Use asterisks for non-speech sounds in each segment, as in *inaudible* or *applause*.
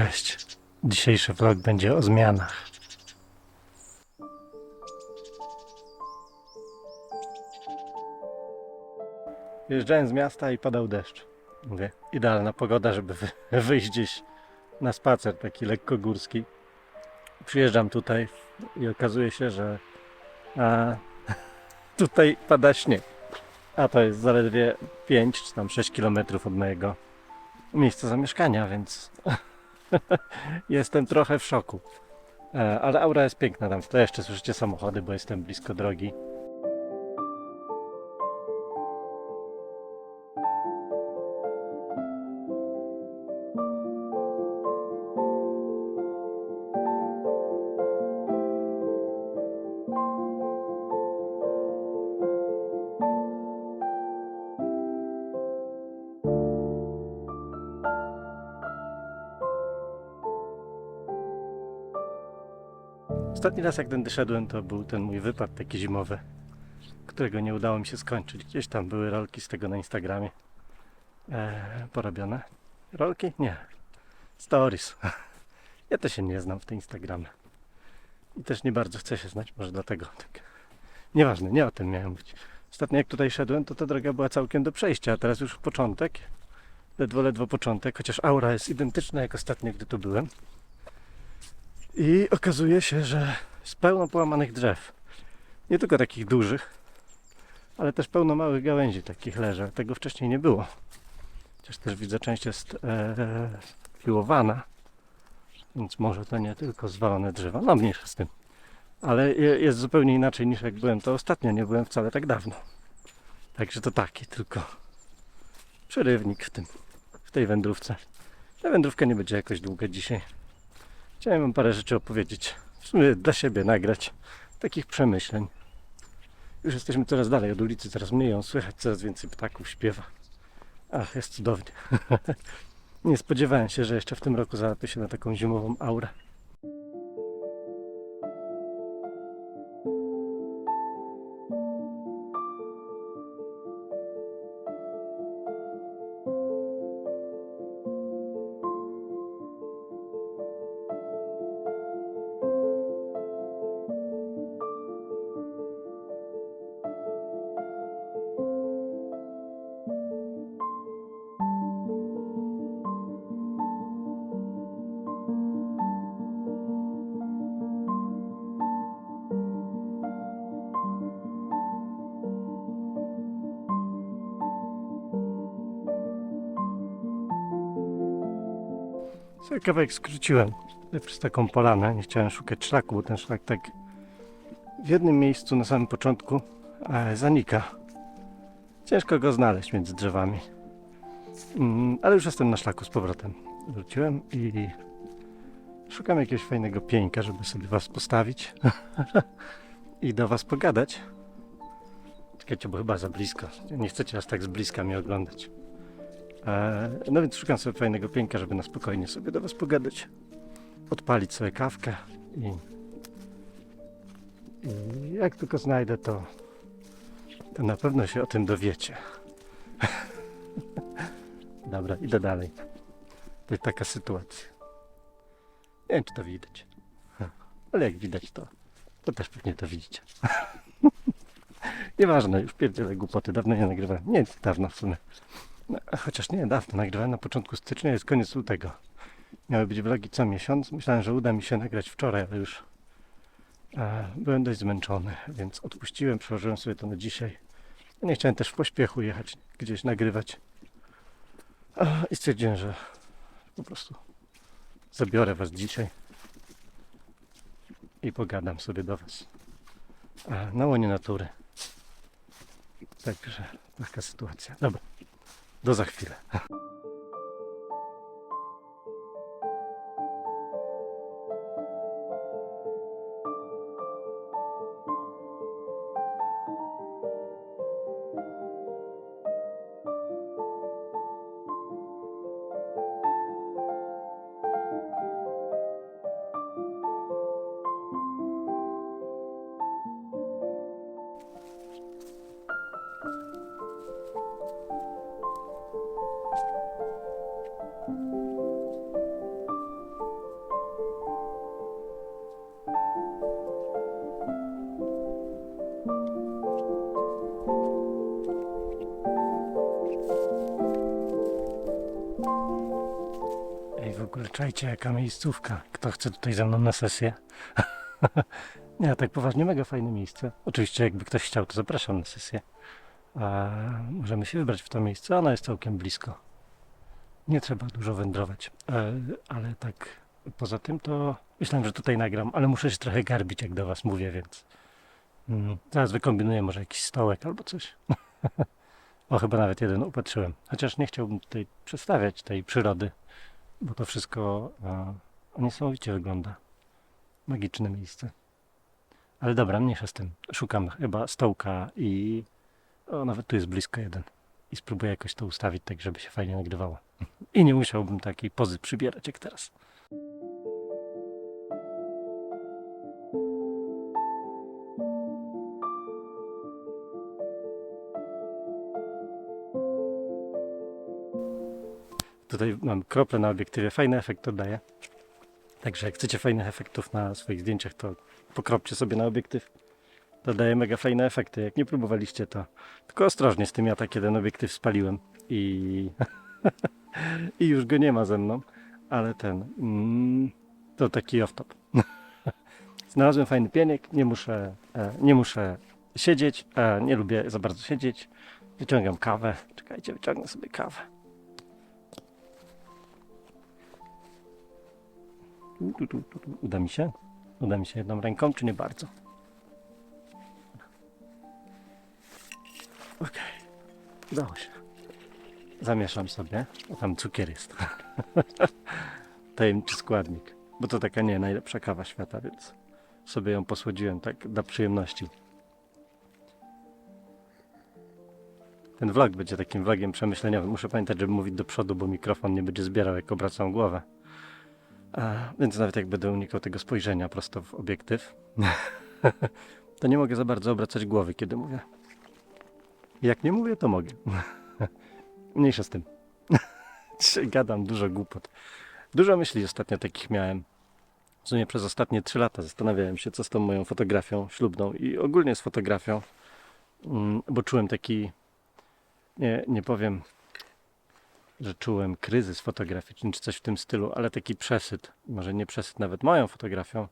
Cześć. Dzisiejszy vlog będzie o zmianach. Wyjeżdżałem z miasta i padał deszcz. Mówię, idealna pogoda, żeby wy- wyjść gdzieś na spacer taki lekko górski. Przyjeżdżam tutaj i okazuje się, że a, *laughs* tutaj pada śnieg. A to jest zaledwie 5 czy tam 6 km od mojego miejsca zamieszkania, więc *laughs* *laughs* jestem trochę w szoku. E, Ale aura jest piękna tam. W tle jeszcze słyszycie samochody, bo jestem blisko drogi. Ostatni raz jak tędy szedłem, to był ten mój wypad taki zimowy, którego nie udało mi się skończyć. Gdzieś tam były rolki z tego na Instagramie e, porobione. Rolki? Nie. Stories. *laughs* Ja też się nie znam w te Instagramy. I też nie bardzo chcę się znać, może dlatego. Tak. Nieważne, nie o tym miałem być. Ostatnio jak tutaj szedłem, to ta droga była całkiem do przejścia, a teraz już początek. Ledwo, ledwo początek, chociaż aura jest identyczna jak ostatnio, gdy tu byłem. I okazuje się, że jest pełno połamanych drzew. Nie tylko takich dużych, ale też pełno małych gałęzi takich leży. Tego wcześniej nie było. Chociaż też widzę, część jest e, piłowana, więc może to nie tylko zwalone drzewa. No mniejsza z tym. Ale je- jest zupełnie inaczej niż jak byłem to ostatnio. Nie byłem wcale tak dawno. Także to taki tylko przerywnik w tym, w tej wędrówce. Ta wędrówka nie będzie jakoś długa dzisiaj. Chciałem wam parę rzeczy opowiedzieć. W sumie dla siebie nagrać. Takich przemyśleń. Już jesteśmy coraz dalej od ulicy, coraz mniej ją słychać, coraz więcej ptaków śpiewa. Ach, jest cudownie. *laughs* Nie spodziewałem się, że jeszcze w tym roku załapię się na taką zimową aurę. Kawałek skróciłem przez taką polanę. Nie chciałem szukać szlaku, bo ten szlak tak w jednym miejscu na samym początku zanika. Ciężko go znaleźć między drzewami. Mm, ale już jestem na szlaku z powrotem. Wróciłem i szukam jakiegoś fajnego pieńka, żeby sobie was postawić *laughs* i do was pogadać. Czekajcie, bo chyba za blisko. Nie chcecie aż tak z bliska mnie oglądać. E, No więc szukam sobie fajnego pięka, żeby na spokojnie sobie do Was pogadać. Odpalić sobie kawkę i, i jak tylko znajdę to, to na pewno się o tym dowiecie. *laughs* Dobra, idę dalej. To jest taka sytuacja. Nie wiem, czy to widać. Ale jak widać, to, to też pewnie to widzicie. *laughs* Nieważne, już pierdzielę głupoty, dawno nie nagrywałem. Nie, dawno w sumie. No, chociaż nie, dawno nagrywałem na początku stycznia, jest koniec lutego. Miały być vlogi co miesiąc. Myślałem, że uda mi się nagrać wczoraj, ale już e, byłem dość zmęczony, więc odpuściłem, przełożyłem sobie to na dzisiaj. Nie chciałem też w pośpiechu jechać gdzieś nagrywać. E, I stwierdziłem, że po prostu zabiorę Was dzisiaj i pogadam sobie do Was e, na łonie natury. Także taka sytuacja. Dobra. Do za chwilę. Czajcie jaka miejscówka. Kto chce tutaj ze mną na sesję? *laughs* Nie, tak poważnie, mega fajne miejsce. Oczywiście jakby ktoś chciał, to zapraszam na sesję. A możemy się wybrać w to miejsce, ono jest całkiem blisko. Nie trzeba dużo wędrować. E, ale tak poza tym to myślałem, że tutaj nagram, ale muszę się trochę garbić jak do was mówię, więc mm, zaraz wykombinuję może jakiś stołek albo coś. *laughs* O, chyba nawet jeden upatrzyłem. Chociaż nie chciałbym tutaj przedstawiać tej przyrody, bo to wszystko e, niesamowicie wygląda. Magiczne miejsce. Ale dobra, mniejsza z tym. Szukam chyba stołka i o, nawet tu jest blisko jeden. I spróbuję jakoś to ustawić tak, żeby się fajnie nagrywało. *laughs* I nie musiałbym takiej pozy przybierać jak teraz. Tutaj mam krople na obiektywie. Fajny efekt to daje. Także jak chcecie fajnych efektów na swoich zdjęciach, to pokropcie sobie na obiektyw. To daje mega fajne efekty. Jak nie próbowaliście, to tylko ostrożnie z tym. Ja tak jeden obiektyw spaliłem i, *laughs* i już go nie ma ze mną. Ale ten, mm, to taki off-top. *laughs* Znalazłem fajny pieniek, nie muszę, e, nie muszę siedzieć, e, nie lubię za bardzo siedzieć. Wyciągam kawę. Czekajcie, wyciągnę sobie kawę. Tu, tu, tu, tu. Uda mi się? Uda mi się jedną ręką, czy nie bardzo? Okej, udało się. Zamieszam sobie. O, tam cukier jest. *laughs* Tajemniczy składnik. Bo to taka nie najlepsza kawa świata, więc sobie ją posłodziłem tak dla przyjemności. Ten vlog będzie takim vlogiem przemyśleniowym. Muszę pamiętać, żeby mówić do przodu, bo mikrofon nie będzie zbierał, jak obracam głowę. A, więc nawet jak będę unikał tego spojrzenia prosto w obiektyw, *laughs* to nie mogę za bardzo obracać głowy, kiedy mówię. Jak nie mówię, to mogę. *laughs* Mniejsza z tym. *laughs* Dzisiaj gadam dużo głupot. Dużo myśli ostatnio takich miałem. W sumie przez ostatnie 3 lata zastanawiałem się, co z tą moją fotografią ślubną i ogólnie z fotografią, Mm, bo czułem taki, nie, nie powiem, że czułem kryzys fotograficzny czy coś w tym stylu, ale taki przesyt, może nie przesyt nawet moją fotografią,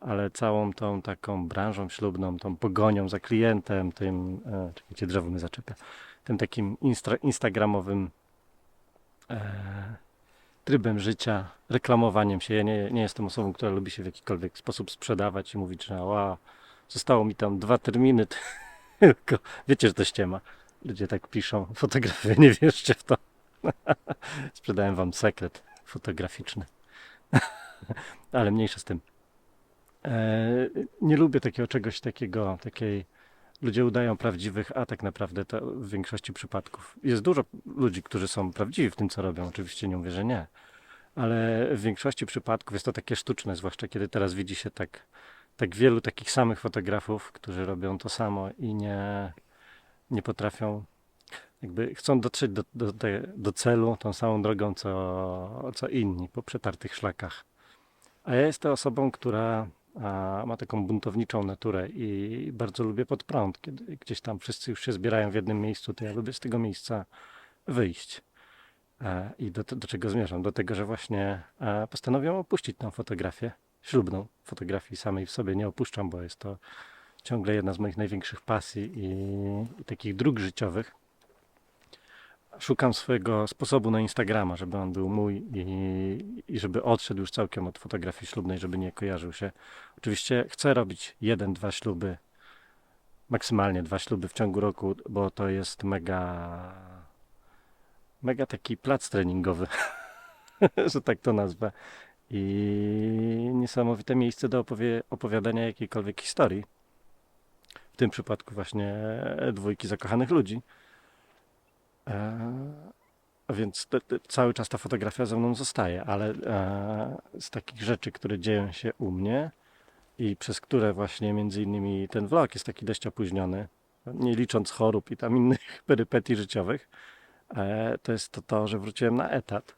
ale całą tą taką branżą ślubną, tą pogonią za klientem, tym, e, czekajcie, drzewo mnie zaczepia, tym takim instra, instagramowym e, trybem życia, reklamowaniem się. Ja nie, nie jestem osobą, która lubi się w jakikolwiek sposób sprzedawać i mówić, że ła, zostało mi tam dwa terminy, *laughs* tylko wiecie, że to ściema. Ludzie tak piszą, fotografię, nie wierzcie w to. *laughs* Sprzedałem wam sekret fotograficzny. *laughs* Ale mniejsza z tym. E, nie lubię takiego czegoś takiego, takiej ludzie udają prawdziwych, a tak naprawdę to w większości przypadków. Jest dużo ludzi, którzy są prawdziwi w tym, co robią. Oczywiście nie mówię, że nie. Ale w większości przypadków jest to takie sztuczne, zwłaszcza kiedy teraz widzi się tak, tak wielu takich samych fotografów, którzy robią to samo i nie, nie potrafią jakby chcą dotrzeć do, do, do celu tą samą drogą, co, co inni po przetartych szlakach. A ja jestem osobą, która a, ma taką buntowniczą naturę i bardzo lubię pod prąd. Kiedy gdzieś tam wszyscy już się zbierają w jednym miejscu, to ja lubię z tego miejsca wyjść. E, I do, do czego zmierzam? Do tego, że właśnie e, postanowiłem opuścić tą fotografię ślubną. Fotografii samej w sobie nie opuszczam, bo jest to ciągle jedna z moich największych pasji i, i takich dróg życiowych szukam swojego sposobu na Instagrama, żeby on był mój i, i żeby odszedł już całkiem od fotografii ślubnej, żeby nie kojarzył się. Oczywiście chcę robić jeden, dwa śluby, maksymalnie dwa śluby w ciągu roku, bo to jest mega, mega taki plac treningowy, *laughs* że tak to nazwę. I niesamowite miejsce do opowie- opowiadania jakiejkolwiek historii. W tym przypadku właśnie dwójki zakochanych ludzi. E, więc te, te, cały czas ta fotografia ze mną zostaje, ale e, z takich rzeczy, które dzieją się u mnie i przez które właśnie między innymi ten vlog jest taki dość opóźniony, nie licząc chorób i tam innych *laughs* perypetii życiowych, e, to jest to, to, że wróciłem na etat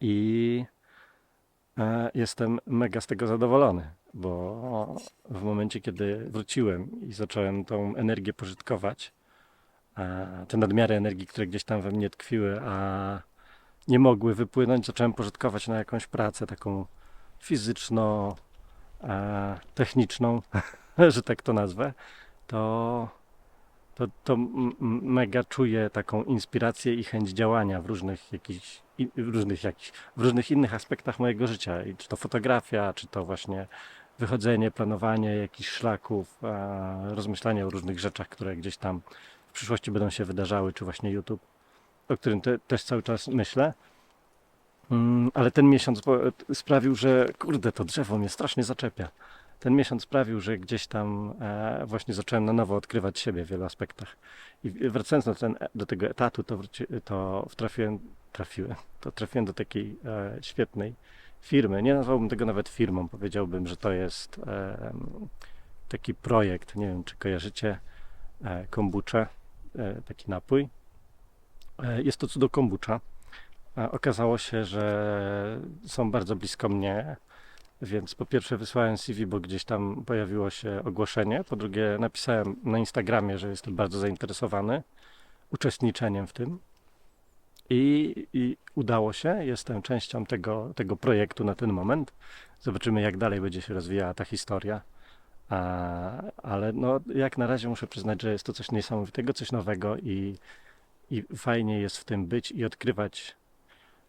i e, jestem mega z tego zadowolony, bo w momencie, kiedy wróciłem i zacząłem tą energię pożytkować, te nadmiary energii, które gdzieś tam we mnie tkwiły, a nie mogły wypłynąć, zacząłem pożytkować na jakąś pracę taką fizyczno e, techniczną, *laughs* że tak to nazwę, to, to, to mega czuję taką inspirację i chęć działania w różnych jakichś, w różnych jakichś, w różnych innych aspektach mojego życia. I czy to fotografia, czy to właśnie wychodzenie, planowanie jakichś szlaków, rozmyślanie o różnych rzeczach, które gdzieś tam przyszłości będą się wydarzały, czy właśnie YouTube, o którym te, też cały czas myślę. Mm, ale ten miesiąc po- sprawił, że kurde, to drzewo mnie strasznie zaczepia. Ten miesiąc sprawił, że gdzieś tam e, właśnie zacząłem na nowo odkrywać siebie w wielu aspektach. I wracając do, ten, do tego etatu, to, wróci, to trafiłem, trafiłem, to trafiłem do takiej e, świetnej firmy. Nie nazwałbym tego nawet firmą, powiedziałbym, że to jest e, taki projekt. Nie wiem, czy kojarzycie e, kombuczę, e, taki napój. E, jest to cudo kombucza. A Okazało się, że są bardzo blisko mnie, więc po pierwsze wysłałem CV, bo gdzieś tam pojawiło się ogłoszenie. Po drugie napisałem na Instagramie, że jestem bardzo zainteresowany uczestniczeniem w tym. I, i udało się, jestem częścią tego, tego projektu na ten moment. Zobaczymy, jak dalej będzie się rozwijała ta historia. A, ale no, jak na razie muszę przyznać, że jest to coś niesamowitego, coś nowego i, i fajnie jest w tym być i odkrywać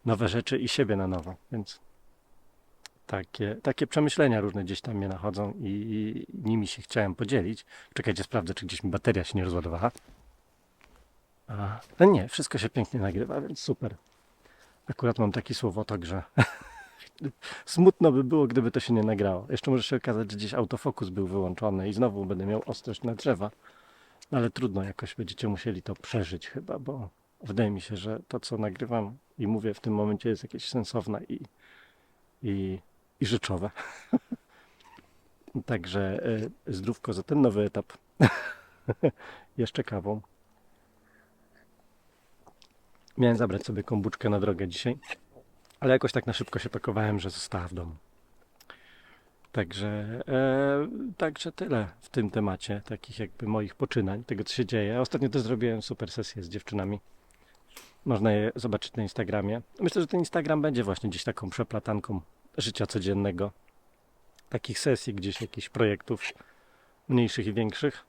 nowe rzeczy i siebie na nowo. Więc takie, takie przemyślenia różne gdzieś tam mnie nachodzą i, i nimi się chciałem podzielić. Czekajcie, sprawdzę, czy gdzieś mi bateria się nie rozładowała. A, no nie, wszystko się pięknie nagrywa, więc super. Akurat mam taki słowotok, że *laughs* smutno by było, gdyby to się nie nagrało. Jeszcze może się okazać, że gdzieś autofokus był wyłączony i znowu będę miał ostrość na drzewa. No ale trudno, jakoś będziecie musieli to przeżyć chyba, bo wydaje mi się, że to, co nagrywam i mówię w tym momencie jest jakieś sensowne i, i, i rzeczowe. *laughs* Także y, zdrówko za ten nowy etap. *laughs* Jeszcze kawą. Miałem zabrać sobie kombuczkę na drogę dzisiaj, ale jakoś tak na szybko się pakowałem, że została w domu. Także, e, także tyle w tym temacie, takich jakby moich poczynań, tego co się dzieje. Ostatnio też zrobiłem super sesję z dziewczynami. Można je zobaczyć na Instagramie. Myślę, że ten Instagram będzie właśnie gdzieś taką przeplatanką życia codziennego. Takich sesji, gdzieś jakichś projektów mniejszych i większych.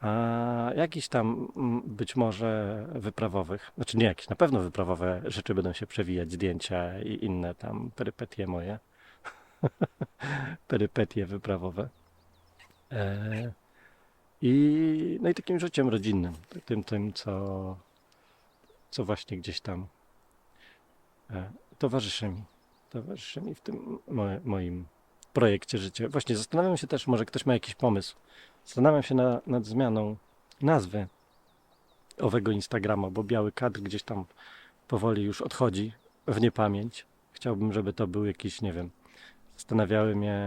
A jakichś tam mm, być może wyprawowych, znaczy nie jakieś, na pewno wyprawowe rzeczy będą się przewijać, zdjęcia i inne tam perypetie moje. *laughs* perypetie wyprawowe. E, I, no i takim życiem rodzinnym, tym, tym co, co właśnie gdzieś tam e, towarzyszy mi, towarzyszy mi w tym moim projekcie życia. Właśnie zastanawiam się też, może ktoś ma jakiś pomysł. Zastanawiam się na, nad zmianą nazwy owego Instagrama, bo biały kadr gdzieś tam powoli już odchodzi w niepamięć. Chciałbym, żeby to był jakiś, nie wiem, zastanawiały mnie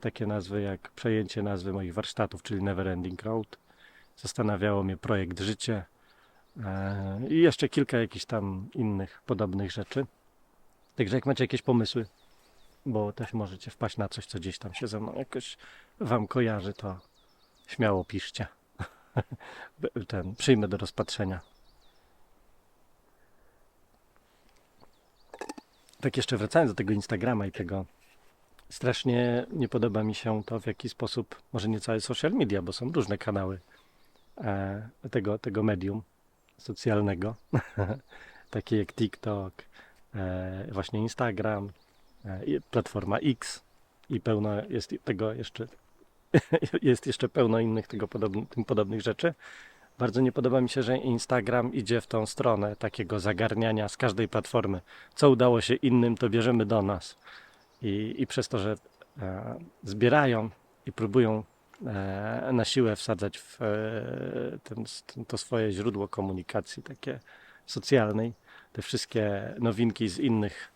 takie nazwy jak przejęcie nazwy moich warsztatów, czyli Neverending Road. Zastanawiało mnie projekt Życie e, i jeszcze kilka jakichś tam innych podobnych rzeczy. Także jak macie jakieś pomysły, bo też możecie wpaść na coś, co gdzieś tam się ze mną jakoś Wam kojarzy, to śmiało piszcie. *laughs* Ten przyjmę do rozpatrzenia. Tak jeszcze wracając do tego Instagrama i tego, strasznie nie podoba mi się to, w jaki sposób, może nie całe social media, bo są różne kanały e, tego, tego medium socjalnego, *laughs* takie jak TikTok, e, właśnie Instagram, e, platforma X i pełno jest tego jeszcze *laughs* jest jeszcze pełno innych tego podobn- tym podobnych rzeczy. Bardzo nie podoba mi się, że Instagram idzie w tą stronę takiego zagarniania z każdej platformy. Co udało się innym, to bierzemy do nas. I, i przez to, że e, zbierają i próbują e, na siłę wsadzać w e, ten, to swoje źródło komunikacji takie socjalnej, te wszystkie nowinki z innych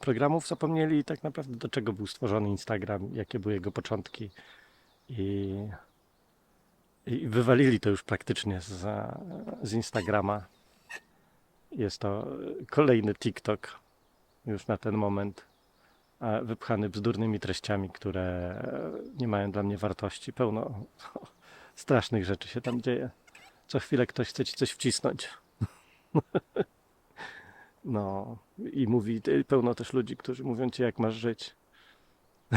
programów, zapomnieli tak naprawdę do czego był stworzony Instagram, jakie były jego początki i, i wywalili to już praktycznie z, z Instagrama. Jest to kolejny TikTok już na ten moment, wypchany bzdurnymi treściami, które nie mają dla mnie wartości. Pełno *laughs* strasznych rzeczy się tam dzieje. Co chwilę ktoś chce ci coś wcisnąć. *laughs* No i mówi, y, pełno też ludzi, którzy mówią ci, jak masz żyć. *laughs*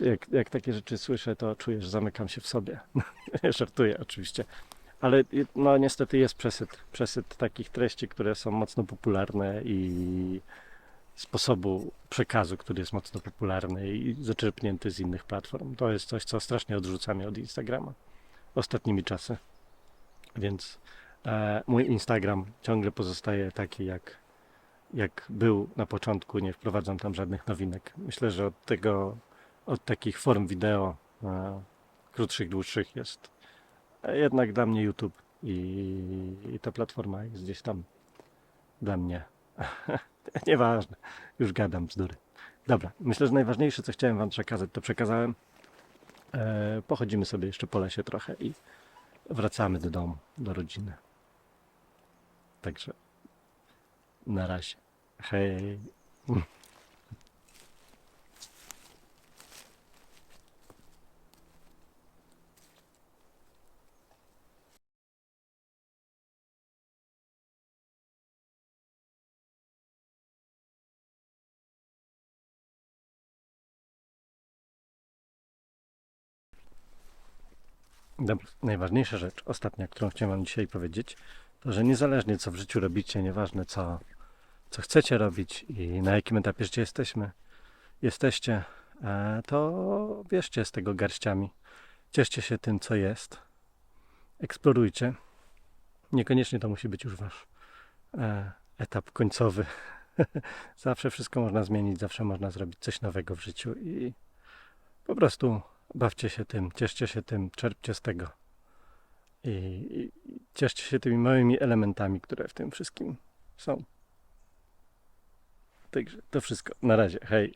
jak, jak takie rzeczy słyszę, to czuję, że zamykam się w sobie. *laughs* Żartuję oczywiście. Ale y, no niestety jest przesyt, przesyt takich treści, które są mocno popularne i sposobu przekazu, który jest mocno popularny i zaczerpnięty z innych platform. To jest coś, co strasznie odrzuca mnie od Instagrama ostatnimi czasy. Więc e, mój Instagram ciągle pozostaje taki, jak, jak był na początku. Nie wprowadzam tam żadnych nowinek. Myślę, że od tego, od takich form wideo, e, krótszych, dłuższych jest e, jednak dla mnie YouTube i, i ta platforma jest gdzieś tam dla mnie. *laughs* Nieważne, już gadam bzdury. Dobra, myślę, że najważniejsze, co chciałem Wam przekazać, to przekazałem. E, pochodzimy sobie jeszcze po lesie trochę i wracamy do domu, do rodziny. Także na razie. Hej. Dobra, najważniejsza rzecz, ostatnia, którą chciałem Wam dzisiaj powiedzieć, to że niezależnie co w życiu robicie, nieważne co, co chcecie robić i na jakim etapie życia jesteśmy, jesteście, e, to bierzcie z tego garściami. Cieszcie się tym, co jest. Eksplorujcie. Niekoniecznie to musi być już wasz e, etap końcowy. *laughs* zawsze wszystko można zmienić, zawsze można zrobić coś nowego w życiu i po prostu bawcie się tym, cieszcie się tym, czerpcie z tego. I, i cieszcie się tymi małymi elementami, które w tym wszystkim są. Także to wszystko. Na razie. Hej.